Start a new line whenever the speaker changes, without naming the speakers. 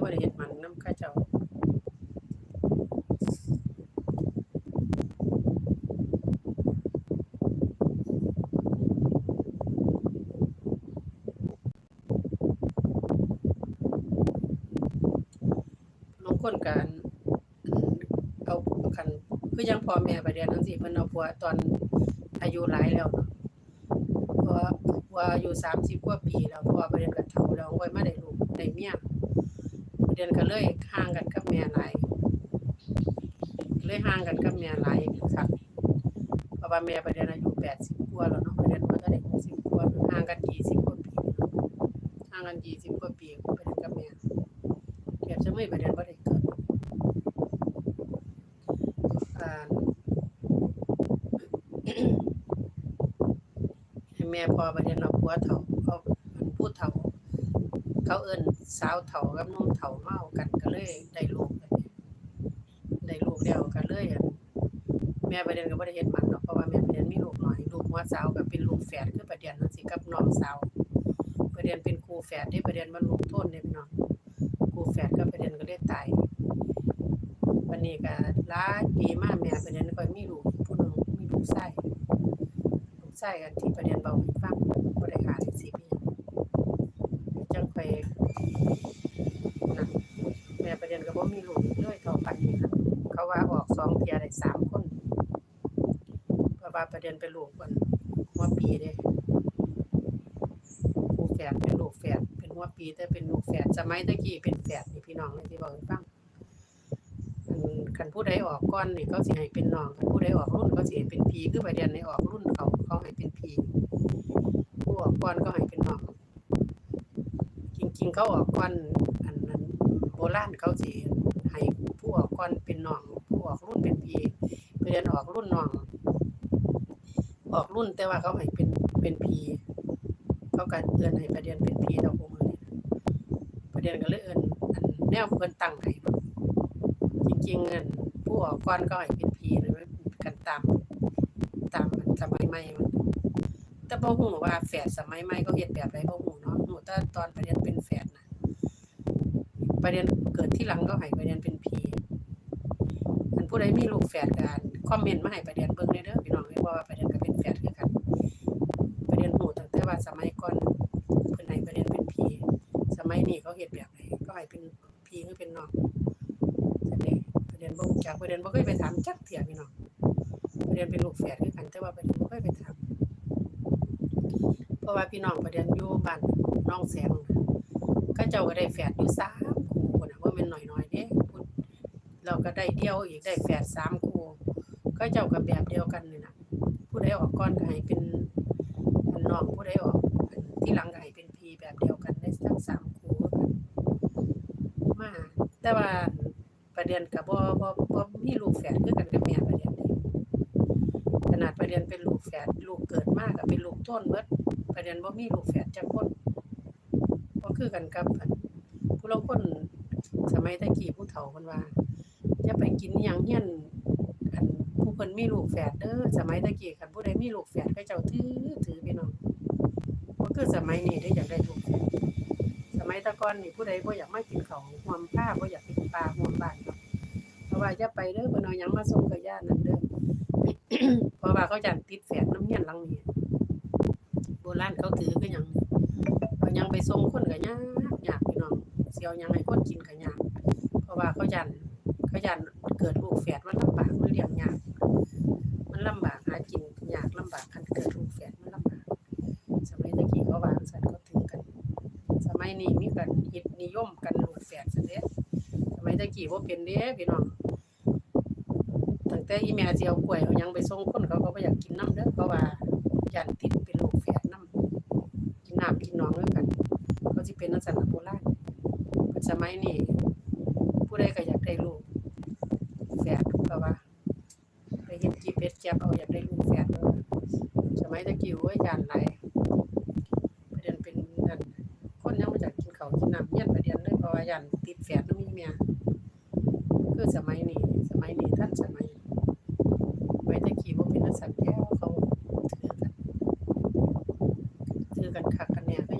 บ่ได้เฮ็ดมันนำเขาเจ้าลางคนกันเอาคันคือยังพ่อแม่ประเดียวนั้นสิเพิ่นเอาผัวตอนอายุหลายแล้วเนาะพราะว่าอายุ30กว่าปีแล้วพราะประเดียวก็เฒ่าแล้วไว้มาได้ลูกได้เมีย เดี๋ยวก็เลยห่างกันกับแม่หลายเลยห่างกันกับแม่หลายครับเพราะว่าแม่ประเดี๋ยวอายุ80กว่าแล้วเนาะประเดี๋ยวมันก็ได้60กว่าห่างกัน20กว่าปีห่างกัน20กว่าปีประเดี๋ยวกับแม่เก็บจะไม่ประเด็นบ่ได้เกิดแม่พอประเด็นเอาผัวเฒ่าเขาอันพูดเฒ่า เขาเอิ้นสาวเฒ่ากับนุ่มเฒ่ามาเอากันก็เลยได้ลูกได้ลูกแล้วก็เลยอั่นแม่ประเด็นก็บ่ได้เฮ็ดหมันเนาะเพราะว่าแม่ประเด็นมีลูกน้อยลูกหัวสาวก็เป็นลูกแฝดคือประเด็นนั่นสิกับน้องสาวประเด็นเป็นครูแฝดเด้ประเด็นมันลูกโทนเด้พี่น้องกูแฝดก็ประเด็นก็เลยตายวันนี้ก็หลายปีมาแม่ประเด็นก็มีลูกผู้หนึงมีลูกชายลูกชายกันที่ประเด็นเบาให้ฟังบ่ได้หาได้สิปีจังไปนะแม่ประเด็นก็บ่มีลูกเลยเท่าปันนี้นะเขาว่าออกสอง เทียได้สามคนเพราะว่าประเด็นเป็นลูกวันหัวปีเด้คู่แฝดเป็นลูกแฝดเป็นหัวปีแต่เป็นลูกแฝดสมัยตะกี้เป็นแฝดนี่พี่น้องเลยที่บอกให้ฟังอันคันผู้ใดออกก้อนนี่เขาสิให้เป็นน้องคันผู้ใดออกรุ่นเขาสิให้เป็นพีคือประเด็นในออกรุ่นเขาเขาให้เป็นพีผู้ออกก้อนก็ให้เป็นน้องจริงๆเขาออกก้อนอันนั้นโบราณเขาสิให้ผู้ออกก้อนเป็นน้อง ออกรุ่นเป็นพีประเด็นออกรุ่นน้อง ออกรุ่นแต่ว่าเขาให้เป็นเป็นพีเขาก็เอิ้นให้ประเด็นเป็นผีเต่าผู้มือนี่ประเด็นก็เลยเอิ้นแนวเพิ่นตั้งให้เนาะจริงๆอันผู้ออกก่อนก็ให้เป็นผีนะมันกันตามตามสมัยใหม่มันแต่บ่ฮู้ว่าแฝดสมัยใหม่เขาเฮ็ดแบบใดบ่ฮู้เนาะฮู้แต่ตอนประเด็นเป็นแฝดนะประเด็นเกิดที่หลังก็ให้ประเด็นเป็นผี ผู้ใดมีลูกแฝดกานคอมเมนต์มาให้ประเด็นเบิ่งได้เด้อพี่น้องเอ้ยว่าประเด็นก็เป็นแฝดคือกันประเด็นหูตั้งแต่ว่าสมัยก่อนเพิ่นให้ประเด็นเป็นผีสมัยนี้เขาเฮ็ดแบบไหนก็ให้เป็นผีคือเป็นน้องจังได๋ประเด็นบ่จักประเด็นบ่เคยไปถามจักเที่ยพี่น้องประเด็นเป็นลูกแฝดคือกันแต่ว่าประเด็นบ่เคยไปถามเพราะว่าพี่น้องประเด็นอยู่บ้านน้องแสงน่ะเจ้าก็ได้แฝดอยู่3คู่พุ่นน่ะบ่แม่นน้อยๆเด้ เราก็ได้เดียวอีกได้แฝด3คู่เขาเจ้าก็แบบเดียวกันนี่นะผู้ใดออกก่อนก็ให้เป็นอันนองผู้ใดออกที่หลังก็ให้เป็นพีแบบเดียวกันได้ทั้งสามคู่มาแต่ว่าประเด็นกับบ่บ่บ่มีลูกแฝดคือกันกับแม่ประเด็นเด้ขนาดประเด็นเป็นลูกแฝดลูกเกิดมาก็เป็นลูกต้นเบิดประเด็นบ่มีลูกแฝดจักคนบ่คือกันกับผู้ลางคนสมัยตะกี้ผู้เฒ่าเพิ่นว่า อย่าไปกินอิหยังเฮียนอันผู้เพิ่นมีลูกแฝดเด้อสมัยตะกี้คันผู้ใดมีลูกแฝดเขาเจ้าถือถือพี่น้องบ่คือสมัยนี้ได้อยากได้ลูกแฝดสมัยตะก่อนนี่ผู้ใดบ่อยากมากินข้าห่วมผ้าบ่อยากกินปลาห่วมบ้านเนาะเพราะว่าอย่าไปเด้อเพิ่นเอาหยังมาส่งกับย่านนั่นเด้อเพราะว่าเขาจันติดแฝดน้ำเฮียนหลังนี้โบราณเขาถือคือหยังเอาหยังไปส่งคนก็ยากยากพี่น้องสิเอาหยังให้คนกินก็ยากเพราะว่าเขายัน เขยันเกิดลูกแฝดมันลำบากมันเลี้ยงยาก มันลำบากหากินยากลำบากคันเกิดลูกแฝดมันลำบากสมัยตะกี้เขาวางสันเขาถือกัน สมัยนี้มีกันฮิตนิยมกันลูกแฝดซันเด้สมัยตะกี้บ่เป็นเด้พี่น้องตั้งแต่อีแม่สิเอากล้วยเอายังไปส่งคนเขาก็บ่อยากกินน้ำเด้อเพราะว่ายันติดเป็นลูกแฝดน้ำกินน้ำกินหนองด้วยกันเขาสิเป็นนักสันโบราณปัจสมัยนี้ผู้ใดก็อยากได้ลูก แฝดเพราะว่าไปเห็นจีเป็ดจับเอาอยากได้ลูกแฝดเด้อสมัยตะกี้โอ้ยยันหลายประเด็นเป็นนั่นคนยังมาจากกินเขากินน้ำเย็นประเด็นเลยเพราะว่ายันติดแฝดน้องมีเมียคือสมัยนี้สมัยนี้ท่านสมัยไว้ตะกี้ว่าเป็นนักสัตว์แย่